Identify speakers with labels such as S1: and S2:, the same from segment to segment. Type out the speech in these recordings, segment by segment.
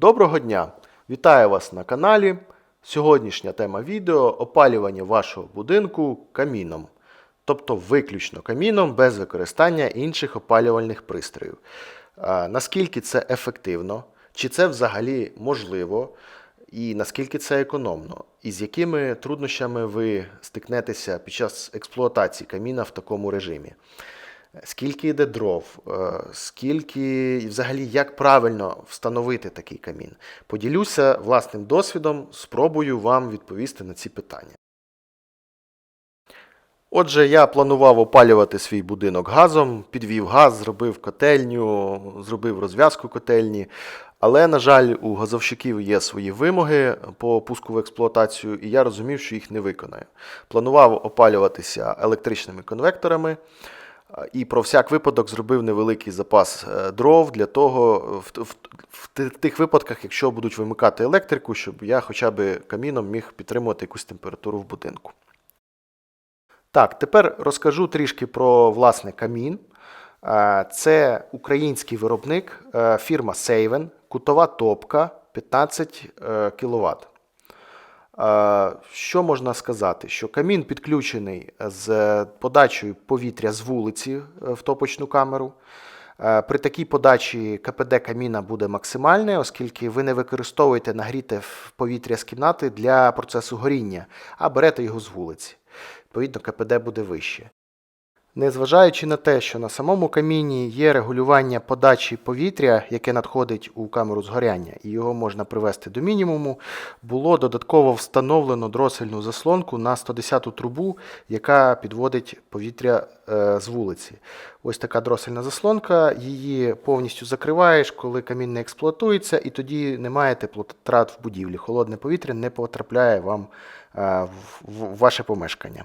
S1: Доброго дня! Вітаю вас на каналі. Сьогоднішня тема відео опалювання вашого будинку каміном. Тобто виключно каміном без використання інших опалювальних пристроїв. Наскільки це ефективно, чи це взагалі можливо, і наскільки це економно, і з якими труднощами ви стикнетеся під час експлуатації каміна в такому режимі. Скільки йде дров, е, скільки взагалі як правильно встановити такий камін. Поділюся власним досвідом, спробую вам відповісти на ці питання. Отже, я планував опалювати свій будинок газом, підвів газ, зробив котельню, зробив розв'язку котельні. Але, на жаль, у газовщиків є свої вимоги по пуску в експлуатацію, і я розумів, що їх не виконаю. Планував опалюватися електричними конвекторами. І про всяк випадок зробив невеликий запас е, дров для того, в, в, в ти- тих випадках, якщо будуть вимикати електрику, щоб я хоча б каміном міг підтримувати якусь температуру в будинку. Так, тепер розкажу трішки про власне камін. Е, Це український виробник, е, фірма Seiven, кутова топка 15 кВт. Е, Що можна сказати? Що камін підключений з подачею повітря з вулиці е, в топочну камеру. Е, При такій подачі КПД каміна буде максимальне, оскільки ви не використовуєте нагріте в повітря з кімнати для процесу горіння, а берете його з вулиці. Відповідно, КПД буде вище. Незважаючи на те, що на самому каміні є регулювання подачі повітря, яке надходить у камеру згоряння, і його можна привести до мінімуму, було додатково встановлено дросельну заслонку на 110-ту трубу, яка підводить повітря е, з вулиці. Ось така дросельна заслонка, її повністю закриваєш, коли камін не експлуатується, і тоді немає теплотрат в будівлі. Холодне повітря не потрапляє вам е, в- в ваше помешкання.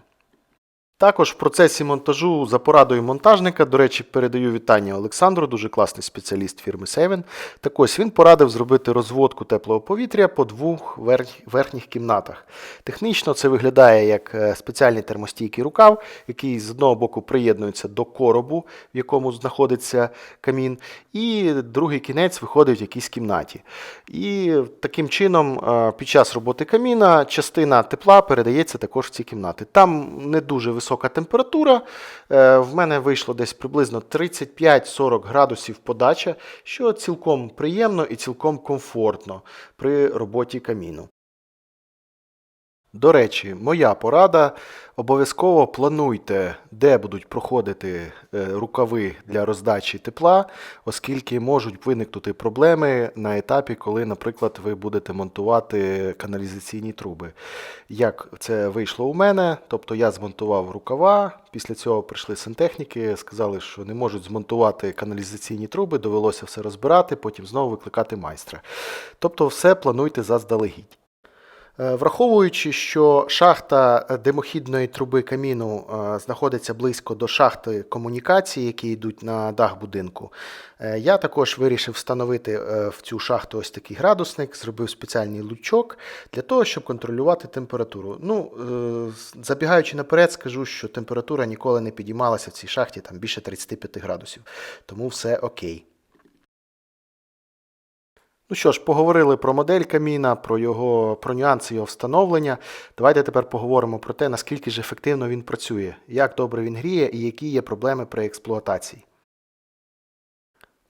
S1: Також в процесі монтажу за порадою монтажника, до речі, передаю вітання Олександру, дуже класний спеціаліст фірми Seven. Так ось він порадив зробити розводку теплого повітря по двох верхніх кімнатах. Технічно це виглядає як е, спеціальний термостійкий рукав, який з одного боку приєднується до коробу, в якому знаходиться камін, і другий кінець виходить в якійсь кімнаті. І таким чином, е, під час роботи каміна частина тепла передається також в ці кімнати. Там не дуже висока температура. е, В мене вийшло десь приблизно 35-40 градусів подача, що цілком приємно і цілком комфортно при роботі каміну. До речі, моя порада. Обов'язково плануйте, де будуть проходити е, рукави для роздачі тепла, оскільки можуть виникнути проблеми на етапі, коли, наприклад, ви будете монтувати каналізаційні труби. Як це вийшло у мене, тобто я змонтував рукава, після цього прийшли сантехніки, сказали, що не можуть змонтувати каналізаційні труби, довелося все розбирати, потім знову викликати майстра. Тобто все плануйте заздалегідь. Е, Враховуючи, що шахта е, димохідної труби каміну е, знаходиться близько до шахти комунікації, які йдуть на дах будинку, я також вирішив встановити в цю шахту ось такий градусник, зробив спеціальний лучок для того, щоб контролювати температуру. Ну, забігаючи наперед, скажу, що температура ніколи не підіймалася в цій шахті там більше 35 градусів, тому все окей. Ну що ж, поговорили про модель каміна, про його про нюанси його встановлення. Давайте тепер поговоримо про те, наскільки ж ефективно він працює, як добре він гріє і які є проблеми при експлуатації.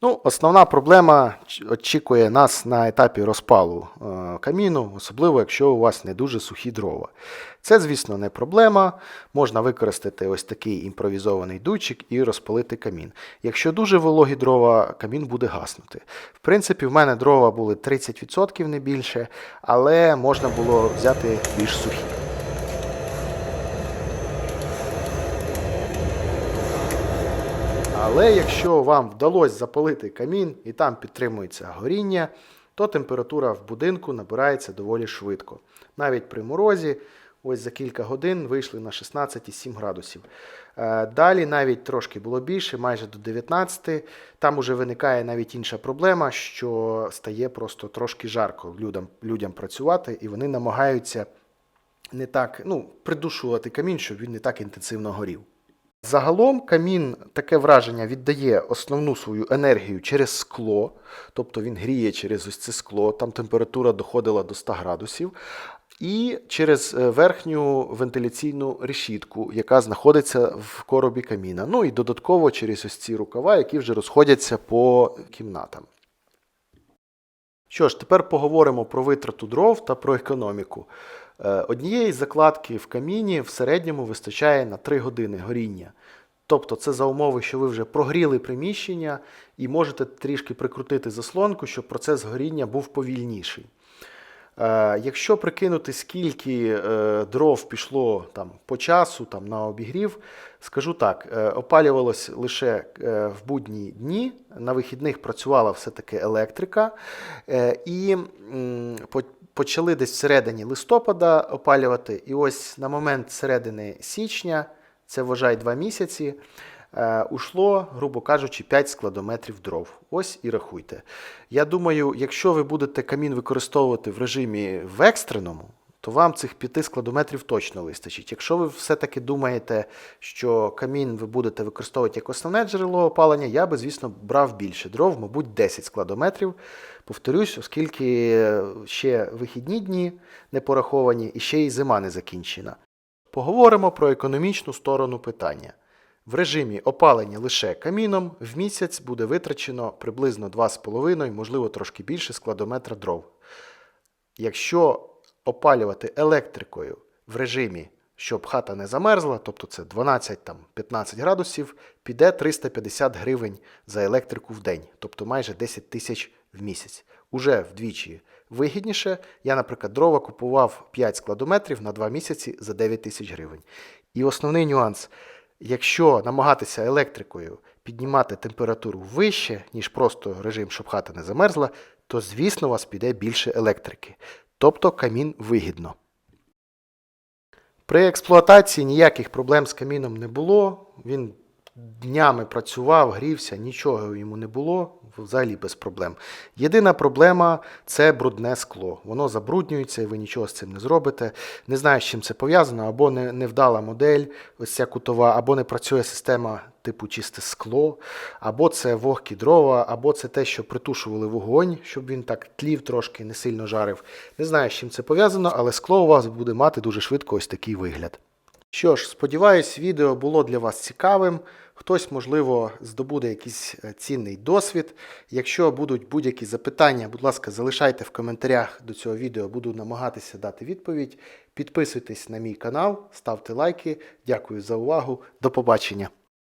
S1: Ну, основна проблема очікує нас на етапі розпалу е, каміну, особливо якщо у вас не дуже сухі дрова. Це, звісно, не проблема. Можна використати ось такий імпровізований дуйчик і розпалити камін. Якщо дуже вологі дрова, камін буде гаснути. В принципі, в мене дрова були 30% не більше, але можна було взяти більш сухі. Але якщо вам вдалося запалити камін і там підтримується горіння, то температура в будинку набирається доволі швидко. Навіть при морозі, ось за кілька годин вийшли на 16,7 градусів. Е, Далі навіть трошки було більше, майже до 19. Там уже виникає навіть інша проблема, що стає просто трошки жарко людям, людям працювати, і вони намагаються не так ну, придушувати камін, щоб він не так інтенсивно горів. Загалом камін таке враження віддає основну свою енергію через скло, тобто він гріє через ось це скло, там температура доходила до 100 градусів, і через е, верхню вентиляційну решітку, яка знаходиться в коробі каміна. Ну і додатково через ось ці рукава, які вже розходяться по кімнатам. Що ж, тепер поговоримо про витрату дров та про економіку. Е, Однієї закладки в каміні в середньому вистачає на 3 години горіння. Тобто це за умови, що ви вже прогріли приміщення і можете трішки прикрутити заслонку, щоб процес горіння був повільніший. Е, Якщо прикинути, скільки е, дров пішло там, по часу там, на обігрів, скажу так: опалювалось лише в будні дні, на вихідних працювала все-таки електрика, і почали десь всередині листопада опалювати. І ось на момент середини січня, це вважай два місяці. е, Ушло, грубо кажучи, 5 складометрів дров. Ось і рахуйте. Я думаю, якщо ви будете камін використовувати в режимі в екстреному, то вам цих 5 складометрів точно вистачить. Якщо ви все-таки думаєте, що камін ви будете використовувати як основне джерело опалення, я би, звісно, брав більше дров, мабуть, 10 складометрів. Повторюсь, оскільки е, ще вихідні дні не пораховані і ще й зима не закінчена. Поговоримо про економічну сторону питання. В режимі опалення лише каміном в місяць буде витрачено приблизно 2,5, можливо трошки більше складометра дров. Якщо опалювати електрикою в режимі, щоб хата не замерзла, тобто це 12-15 градусів, піде 350 гривень за електрику в день, тобто майже 10 тисяч в місяць. Уже вдвічі вигідніше. Я, наприклад, дрова купував 5 складометрів на 2 місяці за 9 тисяч гривень. І основний нюанс: якщо намагатися електрикою піднімати температуру вище, ніж просто режим, щоб хата не замерзла, то звісно у вас піде більше електрики. Тобто камін вигідно. При експлуатації ніяких проблем з каміном не було. Він днями працював, грівся, нічого йому не було, взагалі без проблем. Єдина проблема це брудне скло. Воно забруднюється, і ви нічого з цим не зробите. Не знаю, з чим це пов'язано, або не, невдала модель, ось ця кутова, або не працює система типу чисте скло, або це вогкі дрова, або це те, що притушували вогонь, щоб він так тлів трошки, не сильно жарив. Не знаю, з чим це пов'язано, але скло у вас буде мати дуже швидко ось такий вигляд. Що ж, сподіваюсь, відео було для вас цікавим. Хтось, можливо, здобуде якийсь е, цінний досвід. Якщо будуть будь-які запитання, будь ласка, залишайте в коментарях до цього відео, буду намагатися дати відповідь. Підписуйтесь на мій канал, ставте лайки. Дякую за увагу. До побачення.